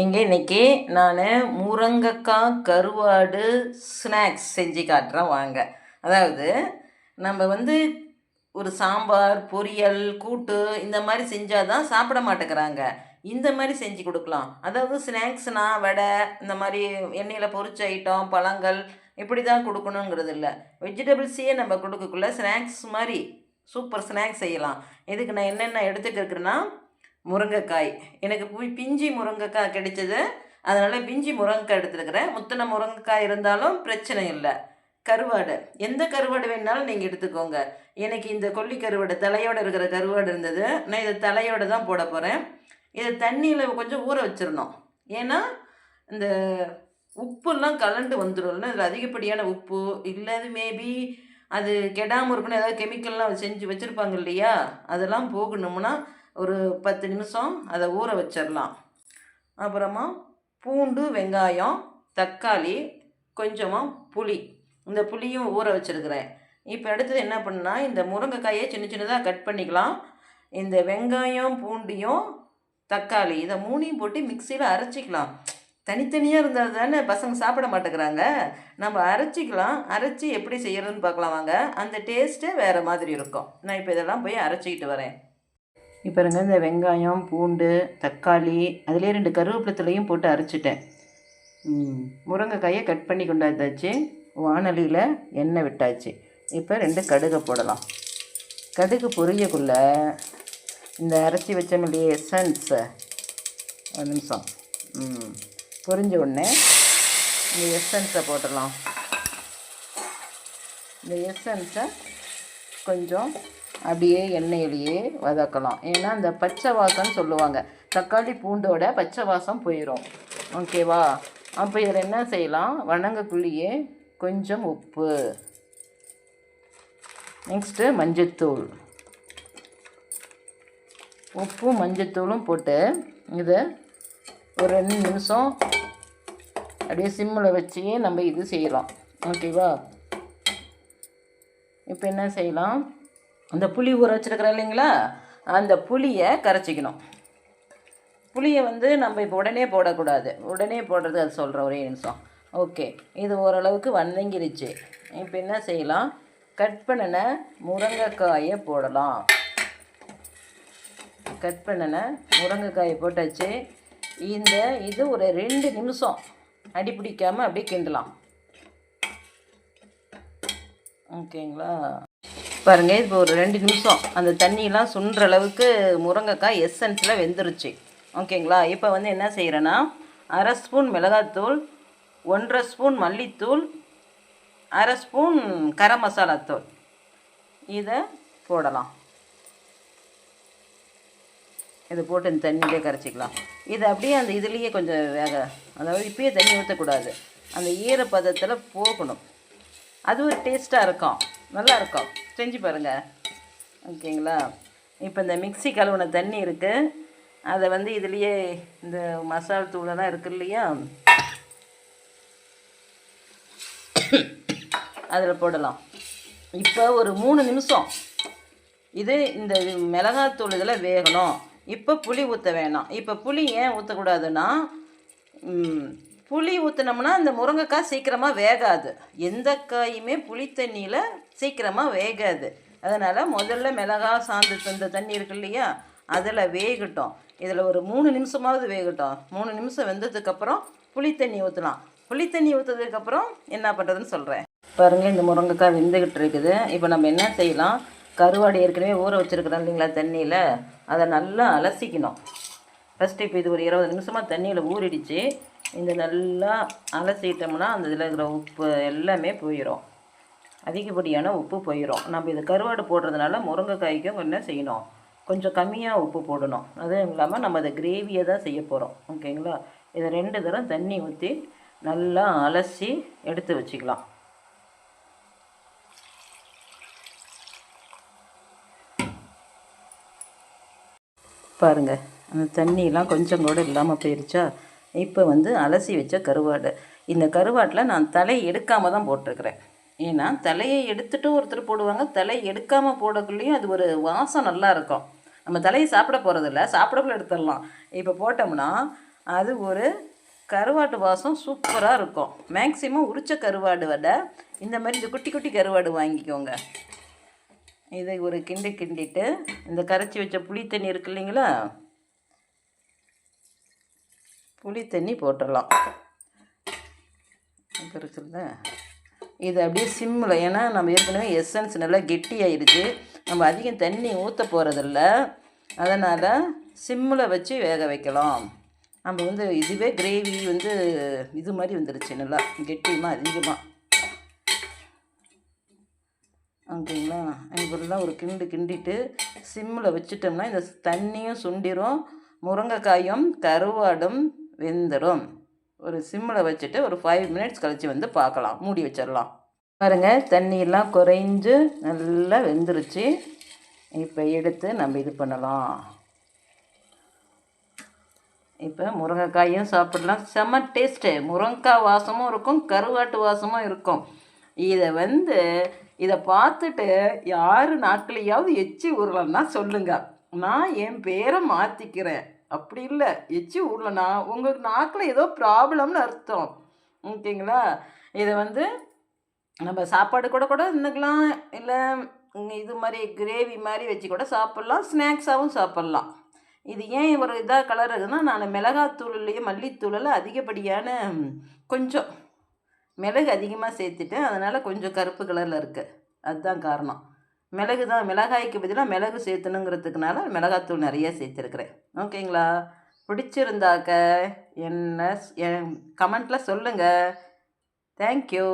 இங்கே இன்றைக்கி நான் முருங்கக்காய் கருவாடு ஸ்நாக்ஸ் செஞ்சு காட்டுறேன் வாங்க. அதாவது நம்ம வந்து ஒரு சாம்பார் பொரியல் கூட்டு இந்த மாதிரி செஞ்சால் தான் சாப்பிட மாட்டேங்கிறாங்க. இந்த மாதிரி செஞ்சு கொடுக்கலாம். அதாவது ஸ்நாக்ஸ்னால் வடை இந்த மாதிரி எண்ணெயில் பொரிச்ச ஐட்டம் பழங்கள் இப்படி தான் கொடுக்கணுங்கிறது இல்லை. வெஜிடபிள்ஸையே நம்ம கொடுக்கக்குள்ள ஸ்நாக்ஸ் மாதிரி சூப்பர் ஸ்நாக்ஸ் செய்யலாம். இதுக்கு நான் என்னென்ன எடுத்துக்கிறேன்னா முருங்கைக்காய். எனக்கு போய் பிஞ்சி முருங்கைக்காய் கிடைச்சது. அதனால் பிஞ்சி முருங்கைக்காய் எடுத்துருக்கிறேன். முத்தின முருங்கைக்காய் இருந்தாலும் பிரச்சனை இல்லை. கருவாடு. எந்த கருவாடு வேணாலும் நீங்கள் எடுத்துக்கோங்க. எனக்கு இந்த கொல்லி கருவாடு தலையோடு இருக்கிற கருவாடு இருந்தது. நான் இதை தலையோடு தான் போட போகிறேன் இதை தண்ணியில் கொஞ்சம் ஊற வச்சிடணும். ஏன்னா இந்த உப்புலாம் கலண்டு வந்துடும்ல இதில் அதிகப்படியான உப்பு இல்லாது மேபி அது கெடாமல் இருக்கணும் ஏதாவது கெமிக்கல்லாம் செஞ்சு வச்சுருப்பாங்க இல்லையா? அதெல்லாம் போகணும்னா ஒரு பத்து நிமிஷம் அதை ஊற வச்சிடலாம் அப்புறமா பூண்டு வெங்காயம் தக்காளி கொஞ்சமாக புளி. இந்த புளியும் ஊற வச்சுருக்கிறேன். இப்போ அடுத்தது என்ன பண்ணால் இந்த முருங்கைக்காயை சின்ன சின்னதாக கட் பண்ணிக்கலாம். இந்த வெங்காயம் பூண்டையும் தக்காளி இதை மூணையும் போட்டு மிக்சியில் அரைச்சிக்கலாம். தனித்தனியாக இருந்தால் தானே பசங்க சாப்பிட மாட்டேங்கிறாங்க. நம்ம அரைச்சிக்கலாம். அரைச்சி எப்படி செய்யறதுன்னு பார்க்கலாம் வாங்க. அந்த டேஸ்ட்டே வேறு மாதிரி இருக்கும். நான் இப்போ இதெல்லாம் போய் அரைச்சிக்கிட்டு வரேன். இப்போ இருங்க இந்த வெங்காயம் பூண்டு தக்காளி அதிலே ரெண்டு கருவேப்பிலத்துலையும் போட்டு அரைச்சிட்டேன். முருங்கைக்காயை கட் பண்ணி கொண்டாந்தாச்சு. வானலியில் எண்ணெய் விட்டாச்சு. இப்போ ரெண்டு கடுகை போடலாம். கடுகு பொரியக்குள்ளே இந்த அரைச்சி வச்ச இல்லையே எசன்ஸை ஒரு நிமிஷம். பொரிஞ்ச உடனே இந்த எசன்ஸை போட்டுடலாம். இந்த எசன்ஸை கொஞ்சம் அப்படியே எண்ணெயிலேயே வதக்கலாம். ஏன்னா அந்த பச்சை வாசம்னு சொல்லுவாங்க. தக்காளி பூண்டோட பச்சை வாசம் போயிடும் ஓகேவா அப்போ இதில் என்ன செய்யலாம்? வணங்கக்குள்ளேயே கொஞ்சம் உப்பு. நெக்ஸ்ட்டு மஞ்சத்தூள். உப்பும் மஞ்சத்தூளும் போட்டு இதை ஒரு ரெண்டு நிமிஷம் அப்படியே சிம்மில் வச்சு நம்ம இது செய்யலாம். ஓகேவா இப்போ என்ன செய்யலாம்? அந்த புளி ஊற வச்சுருக்குறோம் இல்லைங்களா? அந்த புளியை கரைச்சிக்கணும். புளியை வந்து நம்ம இப்போ உடனே போடக்கூடாது. உடனே போடுறது அது சொல்கிறேன் ஒரே நிமிஷம். ஓகே. இது ஓரளவுக்கு வந்தங்கிருச்சு இப்போ என்ன செய்யலாம்? கட் பண்ணின முருங்கைக்காயை போடலாம். கட் பண்ணின முருங்கைக்காயை போட்டாச்சு. இந்த இது ஒரு ரெண்டு நிமிஷம் அடி பிடிக்காமல் அப்படியே கிண்டலாம். ஓகேங்களா? பாருங்கள் இப்போ ஒரு ரெண்டு நிமிஷம். அந்த தண்ணியெலாம் சுண்டுற அளவுக்கு முருங்கைக்காய் எசன்ஸில் வெந்துருச்சு. ஓகேங்களா? இப்போ வந்து என்ன செய்கிறேன்னா அரை ஸ்பூன் மிளகாத்தூள் ஒன்றரை ஸ்பூன் மல்லித்தூள் அரை ஸ்பூன் கரம் மசாலாத்தூள் இதை போடலாம். இதை போட்டு இந்த தண்ணியிலே கரைச்சிக்கலாம். இது அப்படியே அந்த இதுலேயே கொஞ்சம் வேக அதாவது இப்பயே தண்ணி ஊற்றக்கூடாது அந்த ஈரப்பதத்தில் போகணும். அது ஒரு டேஸ்ட்டாக இருக்கும். நல்லா இருக்கும். செஞ்சு பாருங்கள் ஓகேங்களா? இப்போ இந்த மிக்ஸி கழுவுன தண்ணி இருக்குது அதை வந்து இதுலேயே இந்த மசால் தூளெல்லாம் இருக்கு இல்லையா? அதில் போடலாம். இப்போ ஒரு மூணு நிமிஷம். இது இந்த மிளகாத்தூள் இதில் வேகணும். இப்போ புளி ஊற்ற வேணாம். இப்போ புளி ஏன் ஊற்றக்கூடாதுன்னா புளி ஊற்றினோம்னா அந்த முருங்கைக்காய் சீக்கிரமாக வேகாது. எந்த காயுமே புளி தண்ணியில் சீக்கிரமாக வேகாது. அதனால் முதல்ல மிளகா சாந்து தந்த தண்ணி இருக்கு இல்லையா? அதில் வேகட்டும். இதில் ஒரு மூணு நிமிஷமாவது வேகட்டும். மூணு நிமிஷம் வெந்ததுக்கப்புறம் புளி தண்ணி ஊற்றலாம் புளி தண்ணி ஊற்றுறதுக்கப்புறம் என்ன பண்ணுறதுன்னு சொல்கிறேன் பாருங்கள் இந்த முருங்கைக்காய் வெந்துக்கிட்டு இருக்குது. இப்போ நம்ம என்ன செய்யலாம்? கருவாடு ஏற்கனவே ஊற வச்சுருக்கிறோம் இல்லைங்களா தண்ணியில்? அதை நல்லா அலசிக்கணும். ஃபஸ்ட்டு இப்போ இது ஒரு இருபது நிமிஷமாக தண்ணியில் ஊறிடுச்சு. இந்த நல்லா அலசிட்டோம்னா அந்த இதில் இருக்கிற உப்பு எல்லாமே போயிடும் அதிகப்படியான உப்பு போயிடும் நம்ம இது கருவாடு போடுறதுனால முருங்கைக்காய்க்கும் என்ன செய்யணும்? கொஞ்சம் கம்மியாக உப்பு போடணும். அதுவும் இல்லாமல் நம்ம அதை கிரேவியை தான் செய்ய போகிறோம் ஓகேங்களா இதை ரெண்டு தரம் தண்ணி ஊற்றி நல்லா அலசி எடுத்து வச்சுக்கலாம். பாருங்கள் அந்த தண்ணியெலாம் கொஞ்சம் கூட இல்லாமல் போயிருச்சா? இப்போ வந்து அலசி வச்ச கருவாடு. இந்த கருவாட்டில் நான் தலை எடுக்காமல் தான் போட்டிருக்கிறேன். ஏன்னா தலையை எடுத்துகிட்டு ஒருத்தர் போடுவாங்க தலை எடுக்காமல் போடக்குள்ளேயும் அது ஒரு வாசம் நல்லா இருக்கும். நம்ம தலையை சாப்பிட போகிறதில்ல சாப்பிடக்குள்ள எடுத்துடலாம். இப்போ போட்டோம்னா அது ஒரு கருவாட்டு வாசம் சூப்பராக இருக்கும். மேக்ஸிமம் உரிச்ச கருவாடு விட இந்த மாதிரி இந்த குட்டி குட்டி கருவாடு வாங்கிக்கோங்க. இதை ஒரு கிண்டி கிண்டிட்டு இந்த கரைச்சி வச்ச புளி தண்ணி இருக்கு இல்லைங்களா? புளி தண்ணி போட்டுடலாம். இருக்குல்ல. இது அப்படியே சிம்மில் ஏன்னா நம்ம ஏற்கனவே எசன்ஸ் நல்லா கெட்டியாயிருச்சு நம்ம அதிகம் தண்ணி ஊற்ற போகிறதில்ல அதனால் சிம்மில் வச்சு வேக வைக்கலாம். நம்ம வந்து இதுவே கிரேவி வந்து இது மாதிரி வந்துடுச்சு நல்லா. கெட்டியமாக அதிகமாக ஓகேங்களா? இப்படிலாம் ஒரு கிண்டு கிண்டிட்டு சிம்மில் வச்சுட்டோம்னா இந்த தண்ணியும் சுண்டிரும். முருங்கைக்காயும் கருவாடும் வெந்துடும். ஒரு சிம்மில் வச்சுட்டு ஒரு ஃபைவ் மினிட்ஸ் கழித்து வந்து பார்க்கலாம் மூடி வச்சிடலாம் பாருங்கள் தண்ணியெல்லாம் குறைஞ்சு நல்லா வெந்துருச்சு. இப்போ எடுத்து நம்ம இது பண்ணலாம். இப்போ முருங்கைக்காயும் சாப்பிடலாம். செம்ம டேஸ்ட்டு முருங்கைக்காய் வாசமும் இருக்கும் கருவாட்டு வாசமும் இருக்கும். இதை வந்து இதை பார்த்துட்டு யார் நாட்களையாவது எச்சி உருளன்னா சொல்லுங்கள் நான் என் பேரை மாற்றிக்கிறேன் அப்படி இல்லை. எச்சி ஊர்லனா உங்களுக்கு நாக்கில் ஏதோ ப்ராப்ளம்னு அர்த்தம். ஓகேங்களா? இதை வந்து நம்ம சாப்பாடு கூட கூட இருந்துக்கலாம் இல்லை இது மாதிரி கிரேவி மாதிரி வச்சு கூட சாப்பிட்லாம். ஸ்நாக்ஸாகவும் சாப்பிட்லாம். இது ஏன் ஒரு இதாக கலர் இருக்குதுன்னா நான் மிளகாத்தூள்லேயே மல்லித்தூளில் அதிகப்படியான கொஞ்சம் மிளகு அதிகமாக சேர்த்துட்டேன். அதனால் கொஞ்சம் கருப்பு கலரில் இருக்குது அதுதான் காரணம். மிளகு தான் மிளகாய்க்கு பதிலாக மிளகு சேர்த்தணுங்கிறதுக்குனால மிளகாத்தூள் நிறைய சேர்த்துருக்குறேன். ஓகேங்களா? பிடிச்சிருந்தாக்க என்ன என் கமெண்ட்டில் சொல்லுங்கள் தேங்க்யூ